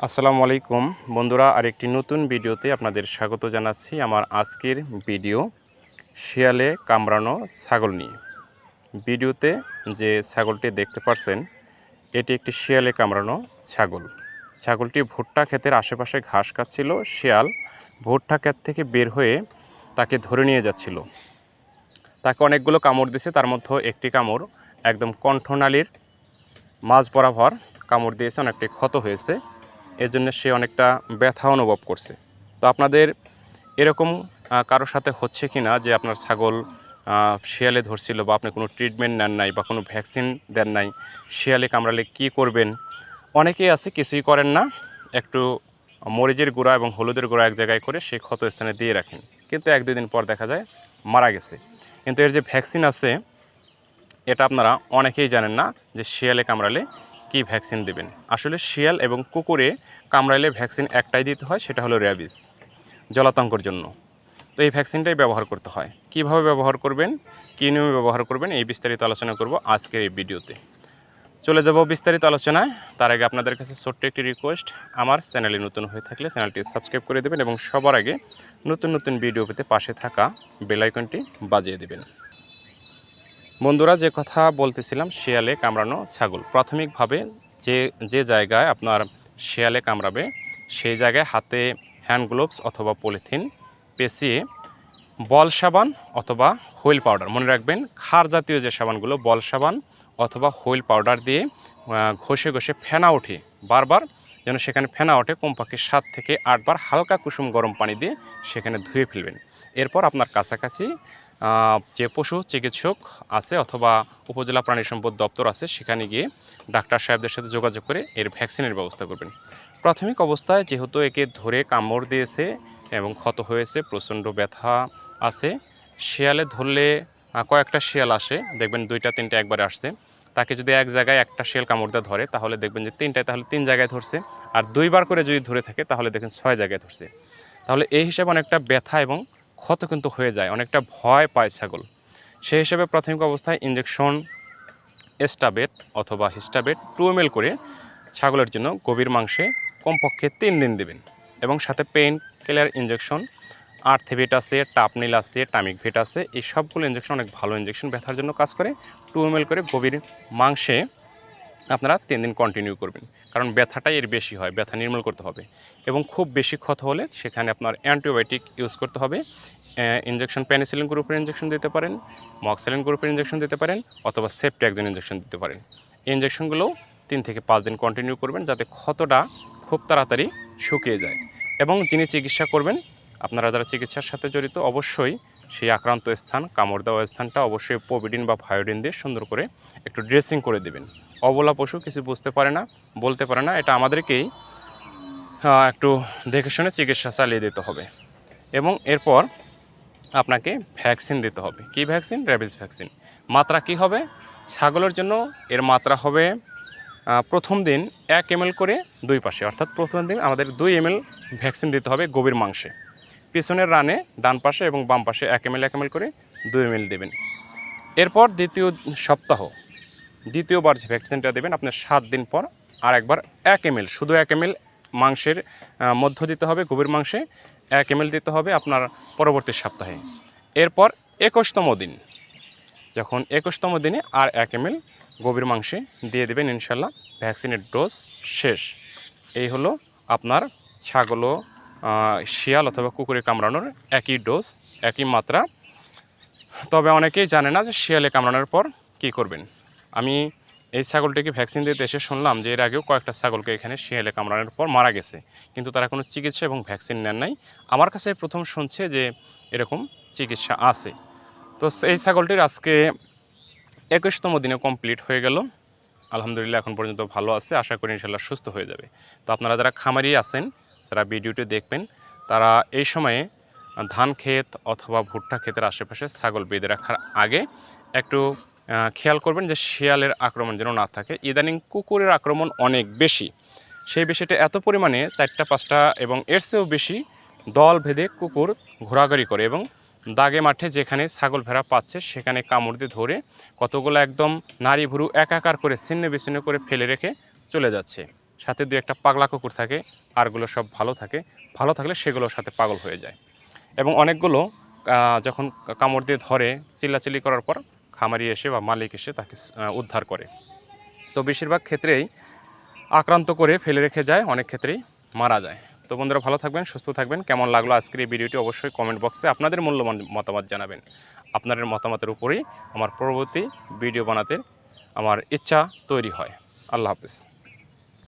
আসসালামু আলাইকুম। বন্ধুরা, আরেকটি নতুন ভিডিওতে আপনাদের স্বাগত জানাচ্ছি আমার আজকের ভিডিও শিয়ালে কামড়ানো ছাগল নিয়ে। ভিডিওতে যে ছাগলটি দেখতে পাচ্ছেন এটি একটি শিয়ালে কামড়ানো ছাগল। ছাগলটি ভুট্টা ক্ষেতের আশেপাশে ঘাস খাচ্ছিল, শিয়াল ভুট্টা ক্ষেত থেকে বের হয়ে তাকে ধরে নিয়ে যাচ্ছিল। তাকে অনেকগুলো কামড় দিয়েছে, তার মধ্যে একটি কামড় একদম কণ্ঠনালীর মাঝ বরাবর কামড় দিয়েছে, অনেকটি ক্ষত হয়েছে। এর জন্য সে অনেকটা ব্যথা অনুভব করছে। তো আপনাদের এরকম কারোর সাথে হচ্ছে কি না যে আপনার ছাগল শিয়ালে ধরছিল বা আপনি কোনো ট্রিটমেন্ট নেন নাই বা কোনো ভ্যাকসিন দেন নাই, শিয়ালে কামড়ালে কি করবেন? অনেকেই আছে, কিছুই করেন না। একটু মরিচের গুঁড়া এবং হলুদের গুঁড়া এক জায়গায় করে সেই ক্ষত স্থানে দিয়ে রাখেন। কিন্তু এক দুই দিন পর দেখা যায় মারা গেছে। কিন্তু এর যে ভ্যাকসিন আছে, এটা আপনারা অনেকেই জানেন না যে শিয়ালে কামড়ালে কি ভ্যাকসিন দেবেন? আসলে শিয়াল এবং কুকুরে কামড়াইলে ভ্যাকসিন একটাই দিতে হয়, সেটা হলো র্যাবিস, জলাতঙ্কর জন্য। তো এই ভ্যাকসিনটাই ব্যবহার করতে হয়। কীভাবে ব্যবহার করবেন? কী নিয়মে ব্যবহার করবেন? এই বিস্তারিত আলোচনা করব আজকের এই ভিডিওতে। চলে যাব বিস্তারিত আলোচনায়। তার আগে আপনাদের কাছে ছোট্ট একটি রিকোয়েস্ট আমার চ্যানেলে নতুন হয়ে থাকলে চ্যানেলটি সাবস্ক্রাইব করে দেবেন এবং সবার আগে নতুন নতুন ভিডিও পেতে পাশে থাকা বেলাইকনটি বাজিয়ে দেবেন। বন্ধুরা, যে কথা বলতেছিলাম, শেয়ালে কামড়ানো ছাগল। প্রাথমিকভাবে যে যে জায়গায় আপনার শেয়ালে কামড়াবে, সেই জায়গায় হাতে হ্যান্ড গ্লোভস অথবা পলিথিন পেঁচিয়ে বল সাবান অথবা হুইল পাউডার, মনে রাখবেন খার জাতীয় যে সাবানগুলো, বল সাবান অথবা হুইল পাউডার দিয়ে ঘষে ঘষে ফেনা ওঠে বারবার যেন সেখানে ফেনা ওঠে, কমপক্ষে সাত থেকে আটবার হালকা কুসুম গরম পানি দিয়ে সেখানে ধুয়ে ফেলবেন। এরপর আপনার কাছাকাছি যে পশু চিকিৎসক আছে অথবা উপজেলা প্রাণী সম্পদ দপ্তর আছে, সেখানে গিয়ে ডাক্তার সাহেবদের সাথে যোগাযোগ করে এর ভ্যাকসিনের ব্যবস্থা করবেন। প্রাথমিক অবস্থায় যেহেতু একে ধরে কামড় দিয়েছে এবং ক্ষত হয়েছে, প্রচণ্ড ব্যথা আছে, শিয়ালে ধরলে কয়েকটা শিয়াল আসে, দেখবেন দুইটা, তিনটা একবারে আসছে। তাকে যদি এক জায়গায় একটা শিয়াল কামড় দিয়ে ধরে, তাহলে দেখবেন যে তিনটায় তাহলে তিন জায়গায় ধরছে, আর দুইবার করে যদি ধরে থাকে, তাহলে দেখেন ছয় জায়গায় ধরছে। তাহলে এই হিসাবে অনেকটা ব্যথা এবং ক্ষত কিন্তু হয়ে যায়, অনেকটা ভয় পায় ছাগল। সেই হিসেবে প্রাথমিক অবস্থায় ইঞ্জেকশন এস্টাবেট অথবা হিস্টাবেট টু এম করে ছাগলের জন্য গভীর মাংসে কমপক্ষে তিন দিন দেবেন এবং সাথে পেন কিলার ইঞ্জেকশন আর্থেভিট আছে টাপনিল আছে টামিক ভেট আছে, এই সবগুলো ইঞ্জেকশন অনেক ভালো ইঞ্জেকশন ব্যথার জন্য কাজ করে। টু এম করে গভীর মাংসে আপনারা তিন দিন কন্টিনিউ করবেন। কারণ ব্যথাটাই এর বেশি হয়, ব্যথা নির্মূল করতে হবে। এবং খুব বেশি ক্ষত হলে সেখানে আপনার অ্যান্টিবায়োটিক ইউজ করতে হবে। ইঞ্জেকশন প্যানিসিলিন গ্রুপের ইঞ্জেকশন দিতে পারেন মক্সিলিন গ্রুপের ইঞ্জেকশন দিতে পারেন, অথবা সেফটি একজন ইঞ্জেকশন দিতে পারেন। এই ইঞ্জেকশনগুলো তিন থেকে পাঁচ দিন কন্টিনিউ করবেন যাতে ক্ষতটা খুব তাড়াতাড়ি শুকিয়ে যায়। এবং যিনি চিকিৎসা করবেন আপনারা যারা চিকিৎসার সাথে জড়িত, অবশ্যই সেই আক্রান্ত স্থান, কামড় দেওয়া স্থানটা অবশ্যই পোভিডিন বা ভায়োডিন দিয়ে সুন্দর করে একটু ড্রেসিং করে দেবেন। অবলা পশু কিছু বুঝতে পারে না, বলতে পারে না, এটা আমাদেরকেই একটু দেখে শুনে চিকিৎসা চালিয়ে দিতে হবে। এবং এরপর আপনাকে ভ্যাকসিন দিতে হবে। কি ভ্যাকসিন? Rabies vaccine. মাত্রা কি হবে? ছাগলের জন্য এর মাত্রা হবে প্রথম দিন এক এম করে দুই পাশে। অর্থাৎ প্রথম দিন আমাদের দুই এম ভ্যাকসিন দিতে হবে গভীর মাংসে। পিছনের রানে ডান পাশে এবং বাম পাশে এক এম এল এক এম করে দুই এম দেবেন। এরপর দ্বিতীয় সপ্তাহ দ্বিতীয়বার যে ভ্যাকসিনটা দেবেন আপনার সাত দিন পর আর একবার এক এম শুধু এক এম মাংসের মধ্য দিতে হবে গভীর মাংসে এক এম দিতে হবে আপনার পরবর্তী সপ্তাহে। এরপর একুশতম দিন যখন একুশতম দিনে আর এক এম গভীর মাংসে দিয়ে দেবেন ইনশাল্লাহ ভ্যাকসিনের ডোজ শেষ। এই হলো আপনার ছাগল ও, আহ, শিয়াল অথবা কুকুরে কামড়ানোর একই ডোজ একই মাত্রা। তবে অনেকেই জানে না যে শিয়ালে কামড়ানোর পর কি করবেন। আমি এই ছাগলটিকে ভ্যাকসিন দিতে এসে শুনলাম যে এর আগেও কয়েকটা ছাগলকে এখানে শিয়ালে কামড়ানোর পর মারা গেছে। কিন্তু তারা কোনো চিকিৎসা এবং ভ্যাকসিন নেন নাই। আমার কাছে প্রথম শুনছে যে এরকম চিকিৎসা আছে। তো এই ছাগলটির আজকে একুশতম দিনে কমপ্লিট হয়ে গেল। আলহামদুলিল্লাহ এখন পর্যন্ত ভালো আছে। আশা করি ইনশাল্লাহ সুস্থ হয়ে যাবে। তো আপনারা যারা খামারি আছেন যারা ভিডিওটি দেখবেন। তারা এই সময়ে ধান ক্ষেত অথবা ভুট্টা ক্ষেতের আশেপাশে ছাগল বেঁধে রাখার আগে একটু খেয়াল করবেন যে শিয়ালের আক্রমণ যেন না থাকে। ইদানিং কুকুরের আক্রমণ অনেক বেশি। সেই বিষয়টা এত পরিমাণে চারটা, পাঁচটা এবং এর চেয়েও বেশি দল ভেদে কুকুর ঘোরাঘুরি করে এবং দাগে মাঠে যেখানে ছাগল ভেড়া পাচ্ছে সেখানে কামড় দিয়ে ধরে কতগুলো একদম নারী ভুরু একাকার করে ছিন্ন বিচ্ছিন্ন করে ফেলে রেখে চলে যাচ্ছে। সাথে দু একটা পাগলা কুকুর থাকে আরগুলো সব ভালো থাকে, ভালো থাকলে সেগুলোর সাথে পাগল হয়ে যায়। এবং অনেকগুলো যখন কামড় দিয়ে ধরে, চিল্লাচিল্লি করার পর খামারি এসে বা মালিক এসে তাকে উদ্ধার করে। তো বেশিরভাগ ক্ষেত্রেই আক্রান্ত করে ফেলে রেখে যায়, অনেক ক্ষেত্রেই মারা যায়। তো বন্ধুরা, ভালো থাকবেন, সুস্থ থাকবেন। কেমন লাগল আজকের এই ভিডিওটি অবশ্যই কমেন্ট বক্সে আপনাদের মূল্যবান মতামত জানাবেন। আপনাদের মতামতের উপরেই আমার পরবর্তী ভিডিও বানাতে আমার ইচ্ছা তৈরি হয়। আল্লাহ হাফিজ।